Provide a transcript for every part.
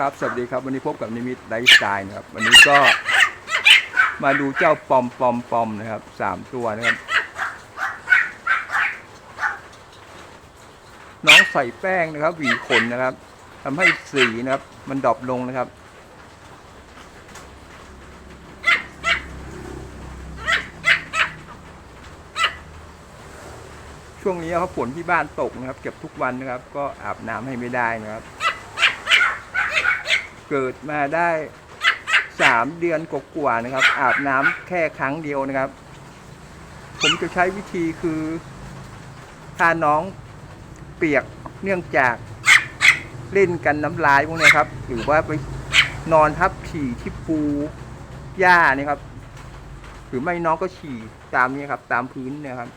ครับ สวัสดีครับ วันนี้พบกับนิมิตไลฟ์สไตล์นะครับ วันนี้ก็มาดูเจ้าปอมปอมปอมนะครับสามตัวนะครับ น้องใส่แป้งนะครับ หวีขนนะครับทำให้สีนะครับ มันดรอปลงนะครับ ช่วงนี้ครับฝนที่บ้านตกนะครับ เก็บทุกวันนะครับ ก็อาบน้ำให้ไม่ได้นะครับ เกิดมาได้สามเดือนกกว่าๆนะครับ อาบน้ำแค่ครั้งเดียวนะครับ ผมจะใช้วิธีคือถ้าน้องเปียกเนื่องจากเล่นกันน้ำลายพวกนี้ครับ หรือว่าไปนอนทับฉี่ที่ปูหญ้านี่ครับ หรือไม่น้องก็ฉี่ตามนี้ครับ ตามพื้นเนะครับ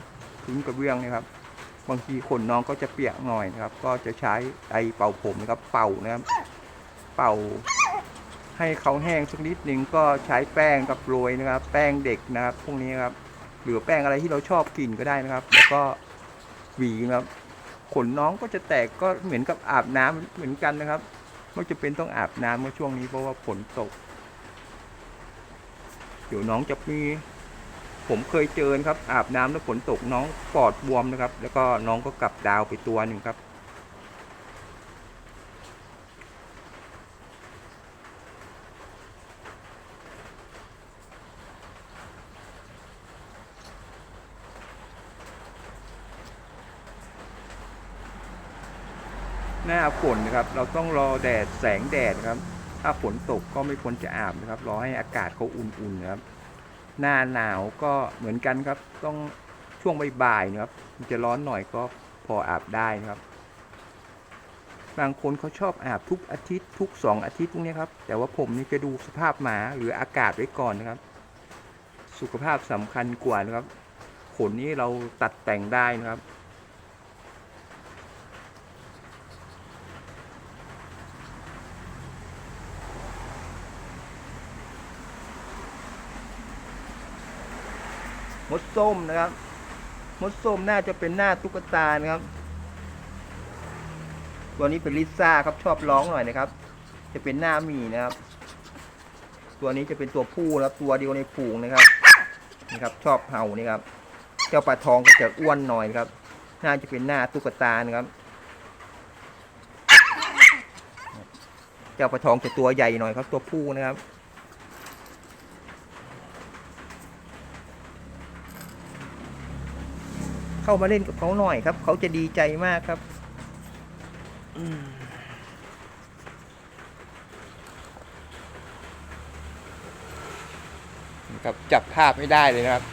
พื้นกระเบื้องเนะครับ บางทีขนน้องก็จะเปียกหน่อยนะครับ ก็จะใช้ไอเป่าผมนะครับ เป่านะครับ เป่า ให้เขาแห้งสักนิดหนึ่งก็ใช้แป้งกับโรยนะครับ แป้งเด็กนะครับพวกนี้ครับหรือแป้งอะไรที่เราชอบกินก็ได้นะครับ แล้วก็หวีนะครับขนน้องก็จะแตกก็เหมือนกับอาบน้ำเหมือนกันนะครับไม่จะเป็นต้องอาบน้ำเมื่อช่วงนี้เพราะว่าฝนตก เดี๋ยวน้องจะมีผมเคยเจอครับ อาบน้ำแล้วฝนตกน้องปอดบวมนะครับ แล้วก็น้องก็กลับดาวไปตัวหนึ่งครับ หน้าฝนนะครับ เราต้องรอแดดแสงแดดครับ ถ้าฝนตกก็ไม่ควรจะอาบนะครับ รอให้อากาศเขาอุ่นๆนะครับ หน้าหนาวก็เหมือนกันครับ ต้องช่วงบ่ายๆนะครับ มันจะร้อนหน่อยก็พออาบได้นะครับ บางคนเขาชอบอาบทุกอาทิตย์ทุกสองอาทิตย์พวกนี้ครับ แต่ว่าผมนี่จะดูสภาพหมาหรืออากาศไว้ก่อนนะครับ สุขภาพสำคัญกว่านะครับ ขนนี้เราตัดแต่งได้นะครับ มดส้มนะครับ มดส้มน่าจะเป็นหน้าตุ๊กตานะครับ ตัวนี้เป็นลิซ่าครับชอบร้องหน่อยนะครับ จะเป็นหน้าหมีนะครับ ตัวนี้จะเป็นตัวผู้ครับตัวเดียวในฝูงนะครับนี่ครับ ชอบเห่านี่ครับ เจ้าปลาทองก็จะอ้วนหน่อยครับ น่าจะเป็นหน้าตุ๊กตานะครับ เจ้าปลาทองจะตัวใหญ่หน่อยครับ ตัวผู้นะครับ เข้ามาเล่นกับเขาหน่อยครับ เขาจะดีใจมากครับครับจับภาพไม่ได้เลยนะครับ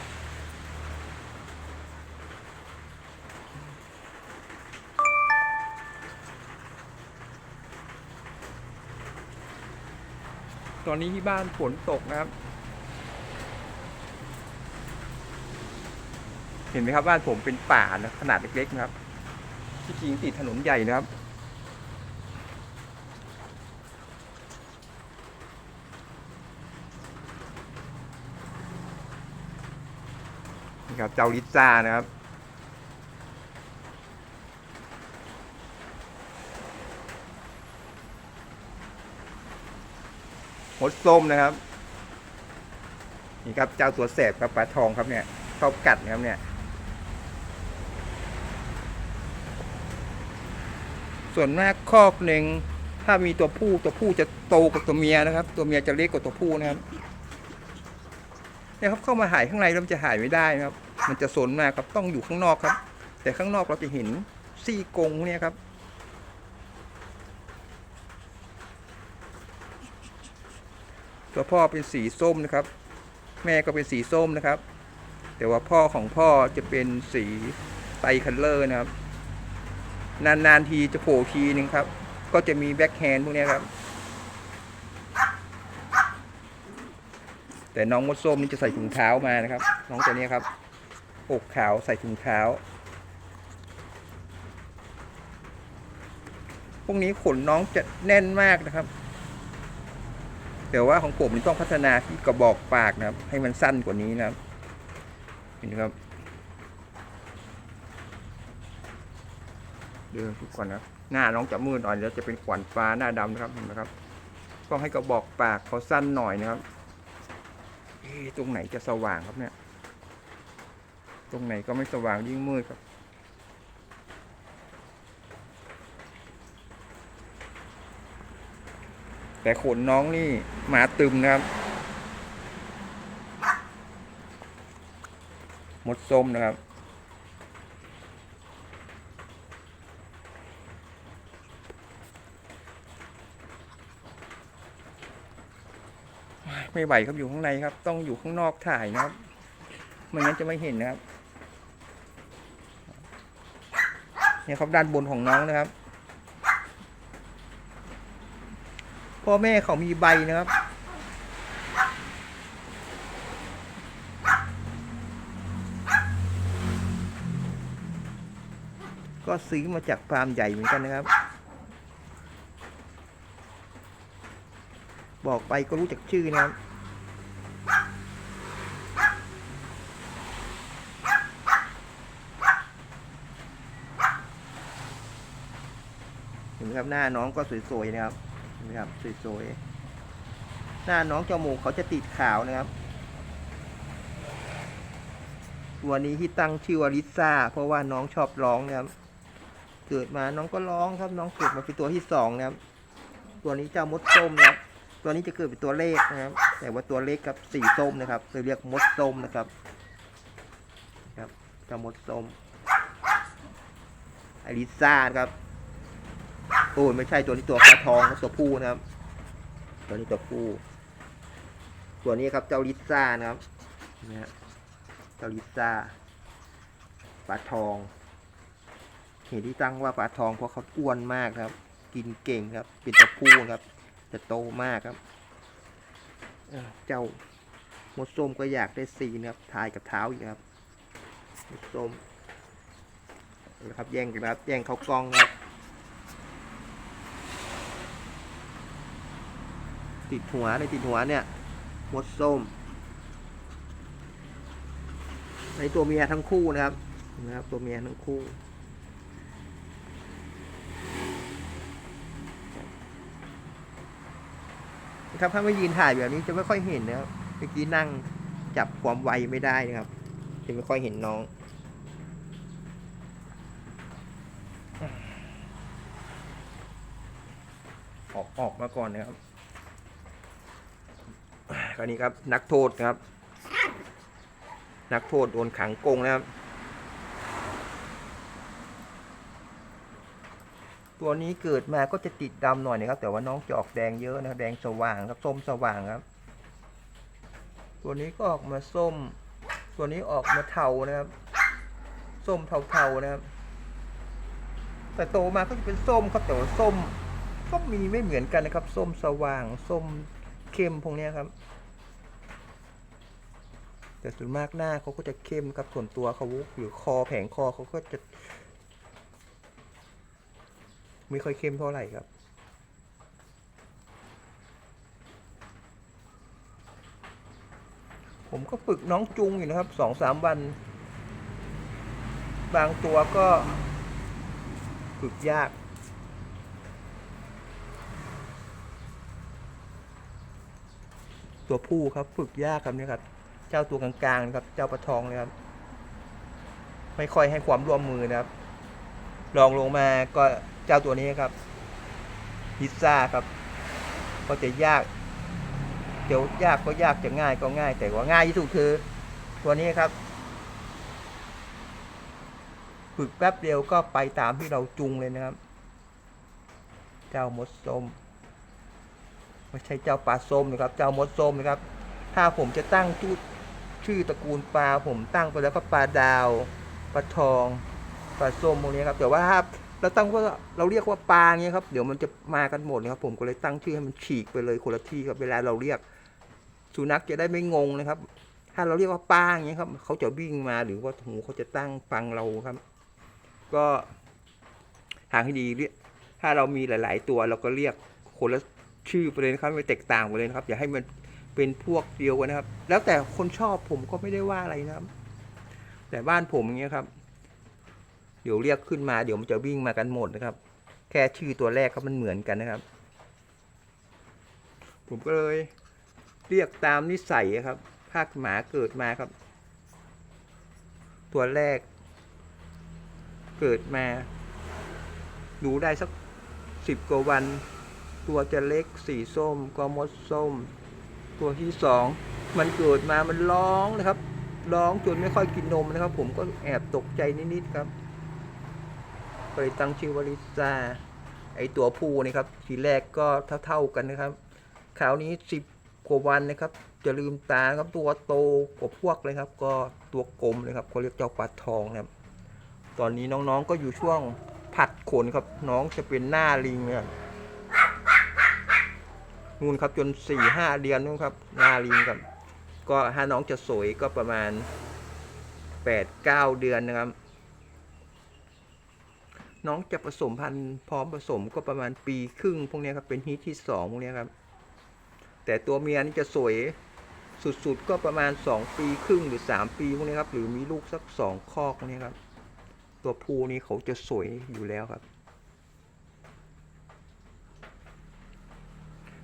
ตอนนี้ที่บ้านฝนตกนะครับ เห็นไหมครับบ้านผมเป็นป่านะขนาดเล็กๆนะครับ ที่จริงติดถนนใหญ่นะครับ นี่ครับเจ้าลิซ่านะครับหดส้มนะครับ นี่ครับเจ้าตัวแสบครับปลาทองครับเนี่ยชอบกัดนะครับเนี่ย ส่วนมากคอกหนึ่งถ้ามีตัวผู้ตัวผู้จะโตกว่าตัวเมียนะครับ ตัวเมียจะเล็กกว่าตัวผู้นะครับเนี่ยครับเข้ามาหายข้างในแล้วมันจะหายไม่ได้นะครับ มันจะสนมากครับต้องอยู่ข้างนอกครับ แต่ข้างนอกเราจะเห็นซี่กงเนี่ยครับตัวพ่อเป็นสีส้มนะครับ แม่ก็เป็นสีส้มนะครับ แต่ว่าพ่อของพ่อจะเป็นสีไตคัลเลอร์นะครับ นานๆทีจะโผล่ทีหนึ่งครับ ก็จะมีแบ็คแฮนด์พวกนี้ครับ แต่น้องมดส้มนี่จะใส่ถุงเท้ามานะครับ น้องตัวนี้ครับอกขาวใส่ถุงเท้า พวกนี้ขนน้องจะแน่นมากนะครับ แต่ว่าของผมนี่ต้องพัฒนาที่กระบอกปากนะครับ ให้มันสั้นกว่านี้นะครับ เห็นไหมครับ เดินทุกคนนะครับหน้าน้องจะมืดหน่อยแล้วจะเป็นขวัญฟ้าหน้าดำนะครับเห็นไหมครับต้องให้กระบอกปากเขาสั้นหน่อยนะครับตรงไหนจะสว่างครับเนี่ย ตรงไหนก็ไม่สว่างยิ่งมืดครับ แต่ขนน้องนี่หมาตึมนะครับ หมดส้มนะครับ ไม่ไหวครับอยู่ข้างในครับ ต้องอยู่ข้างนอกถ่ายนะครับไม่งั้นจะไม่เห็นนะครับเนี่ยครับด้านบนของน้องนะครับ พ่อแม่เขามีใบนะครับก็ซื้อมาจากฟาร์มใหญ่เหมือนกันนะครับ บอกไปก็รู้จักชื่อนะครับเห็นไหมครับหน้าน้องก็สวยๆนะครับเห็นไหมครับสวยๆหน้าน้องจมูกเขาจะติดขาวนะครับตัวนี้ที่ตั้งชื่อว่าลิซ่า เพราะว่าน้องชอบร้องนะครับ เกิดมาน้องก็ร้องครับ น้องเกิดมาเป็นตัวที่สองนะครับ ตัวนี้เจ้ามดส้มนะครับ ตัวนี้จะเกิดเป็นตัวเลขนะครับ แต่ว่าตัวเลขกับสีส้มนะครับเลยเรียกมดส้มนะครับ ครับจ้ามดส้มอลิซ่าครับโอ้ไม่ใช่ตัวนี้ตัวปลาทองตัวผู้นะครับ ตัวนี้ตัวผู้ตัวนี้ครับเจ้าลิซ่านะครับนะฮะเจ้าลิซ่าปลาทอง เหตุที่ตั้งว่าปลาทองเพราะเขาอ้วนมากครับ กินเก่งครับ เป็นตัวผู้ครับ จะโตมากครับเอ้าเจ้ามดส้มก็อยากได้สีนะครับทายกับเท้าอีกครับมดส้มนะครับแย่งกันครับแย่งเขากล้องครับติดหัวในติดหัวเนี่ยมดส้มในตัวเมียทั้งคู่นะครับนะครับ ตัวเมียทั้งคู่ ครับถ้าไม่ยืนถ่ายแบบนี้จะไม่ค่อยเห็นนะครับเมื่อกี้นั่งจับความไวไม่ได้นะครับ จะไม่ค่อยเห็นน้องออกออกมาก่อนนะครับคราวนี้ครับ นักโทษครับ นักโทษโดนขังกงนะครับ ตัวนี้เกิดมาก็จะติดดำหน่อยนะครับ แต่ว่าน้องจะออกแดงเยอะนะครับแดงสว่างครับส้มสว่างครับ ตัวนี้ก็ออกมาส้ม ตัวนี้ออกมาเทานะครับ ส้มเทาๆนะครับ แต่โตมาก็จะเป็นส้มครับแต่ว่าส้มก็มีไม่เหมือนกันนะครับ ส้มสว่าง ส้มเข้มพวกนี้ครับ แต่ส่วนมากหน้าเขาก็จะเข้มครับส่วนตัวเขาหรือคอแผงคอเขาก็จะ ไม่ค่อยเข้มเท่าไหร่ครับ ผมก็ฝึกน้องจุงอยู่นะครับสองสามวัน บางตัวก็ฝึกยากตัวผู้ครับฝึกยากครับเนี่ยครับ เจ้าตัวกลางๆนะครับ เจ้าปลาทองเลยครับไม่ค่อยให้ความร่วมมือนะครับรองลงมาก็ จ้าตัวนี้ครับพิซซ่าครับ ก็จะยากเดี๋ยวยากก็ยากจะง่ายก็ง่าย แต่ว่าง่ายที่สุดคือ ตัวนี้ครับ ฝึกแป๊บเดียวก็ไปตามที่เราจุงเลยนะครับ เจ้ามดส้มไม่ใช่เจ้าปลาส้มนะครับ เจ้ามดส้มนะครับ ถ้าผมจะตั้งชื่อชื่อตระกูลปลาผมตั้งไปแล้วก็ปลาดาวปลาทองปลาส้มพวกนี้ครับแต่ว่าถ้า เราตั้งว่าเราเรียกว่าปลาเงี้ยครับเดี๋ยวมันจะมากันหมดนะครับ ผมก็เลยตั้งชื่อให้มันฉีกไปเลยคนละที่ครับเวลาเราเรียกสุนัขจะได้ไม่งงนะครับ ถ้าเราเรียกว่าป้าอย่างเงี้ยครับเขาจะวิ่งมาหรือว่าหูเขาจะตั้งฟังเราครับ ก็ทางที่ดีเรียกถ้าเรามีหลาย ๆ ตัวเราก็เรียกคนละชื่อไปเลยนะครับไม่แตกต่างไปเลยนะครับ อย่าให้มันเป็นพวกเดียวกันนะครับ แล้วแต่คนชอบผมก็ไม่ได้ว่าอะไรนะครับ แต่บ้านผมอย่างเงี้ยครับ เดี๋ยวเรียกขึ้นมาเดี๋ยวมันจะวิ่งมากันหมดนะครับ แค่ชื่อตัวแรกก็มันเหมือนกันนะครับ ผมก็เลยเรียกตามนิสัยครับ ภาคหมาเกิดมาครับ ตัวแรก เกิดมาดูได้สักสิบกว่าวัน ตัวจะเล็กสีส้ม ก็มดส้ม ตัวที่สองมันเกิดมามันร้องนะครับ ร้องจนไม่ค่อยกินนมนะครับ ผมก็แอบตกใจนิดๆครับ ก็เลยตั้งชื่อว่าลิซ่าไอตัวผู้นี่ครับทีแรกก็เท่าๆกันนะครับคราวนี้สิบกว่าวันนะครับจะลืมตาครับตัวโตกว่าพวกเลยครับ ก็ตัวกลมเลยครับเขาเรียกเจ้าปลาทองนะครับ ตอนนี้น้องๆก็อยู่ช่วงผัดขนครับ น้องจะเป็นหน้าลิงเนี่ยนู่นครับจนสี่ห้าเดือนนู่นครับหน้าลิงครับ ก็ถ้าน้องจะสวยก็ประมาณแปดเก้าเดือนนะครับ น้องจะผสมพันธุ์พร้อมผสมก็ประมาณปีครึ่งพวกนี้ครับเป็นฮีทที่สองพวกนี้ครับ แต่ตัวเมียนี่จะสวยสุดๆก็ประมาณสองปีครึ่งหรือสามปีพวกนี้ครับหรือมีลูกสักสองคอกพวกนี้ครับ ตัวผู้นี่เขาจะสวยอยู่แล้วครับ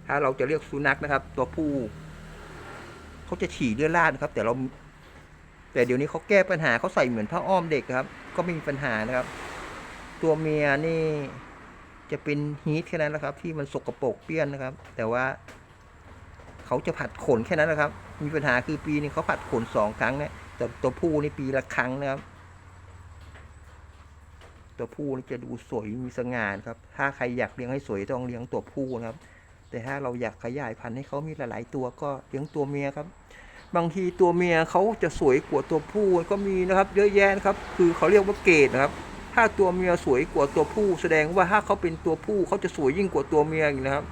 ถ้าเราจะเรียกสุนัขนะครับ ตัวผู้เขาจะฉี่เลือดราดนะครับ แต่เราแต่เดี๋ยวนี้เขาแก้ปัญหาเขาใส่เหมือนผ้าอ้อมเด็กครับ ก็ไม่มีปัญหานะครับ ตัวเมียนี่จะเป็นฮีทแค่นั้นแหละครับ ที่มันสกปรกเปี้ยนนะครับ แต่ว่า เขาจะผัดขนแค่นั้นนะครับ มีปัญหาคือปีนี้เขาผัดขนสองครั้งเนี่ยแต่ตัวผู้นี่ปีละครั้งนะครับ ตัวผู้นี่จะดูสวยมีสง่านครับ ถ้าใครอยากเลี้ยงให้สวยต้องเลี้ยงตัวผู้นะครับ แต่ถ้าเราอยากขยายพันธุ์ให้เขามีหลาย ๆ ตัวก็เลี้ยงตัวเมียครับ บางทีตัวเมียเขาจะสวยกว่าตัวผู้ก็มีนะครับ เยอะแยะนะครับ คือเขาเรียกว่าเกรดนะครับ ถ้าตัวเมียสวยกว่าตัวผู้ แสดงว่าถ้าเขาเป็นตัวผู้เขาจะสวยยิ่งกว่าตัวเมียอีกนะครับ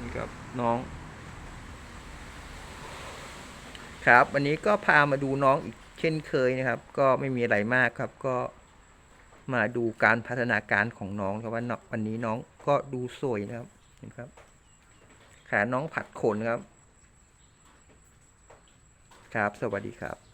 นี่ครับน้อง ครับวันนี้ก็พามาดูน้องอีกเช่นเคยนะครับ ก็ไม่มีอะไรมากครับก็มาดูการพัฒนาการของน้องครับว่าน้องวันนี้น้องก็ดูสวยนะครับเห็นครับขาน้องผัดขนครับ ครับ สวัสดีครับ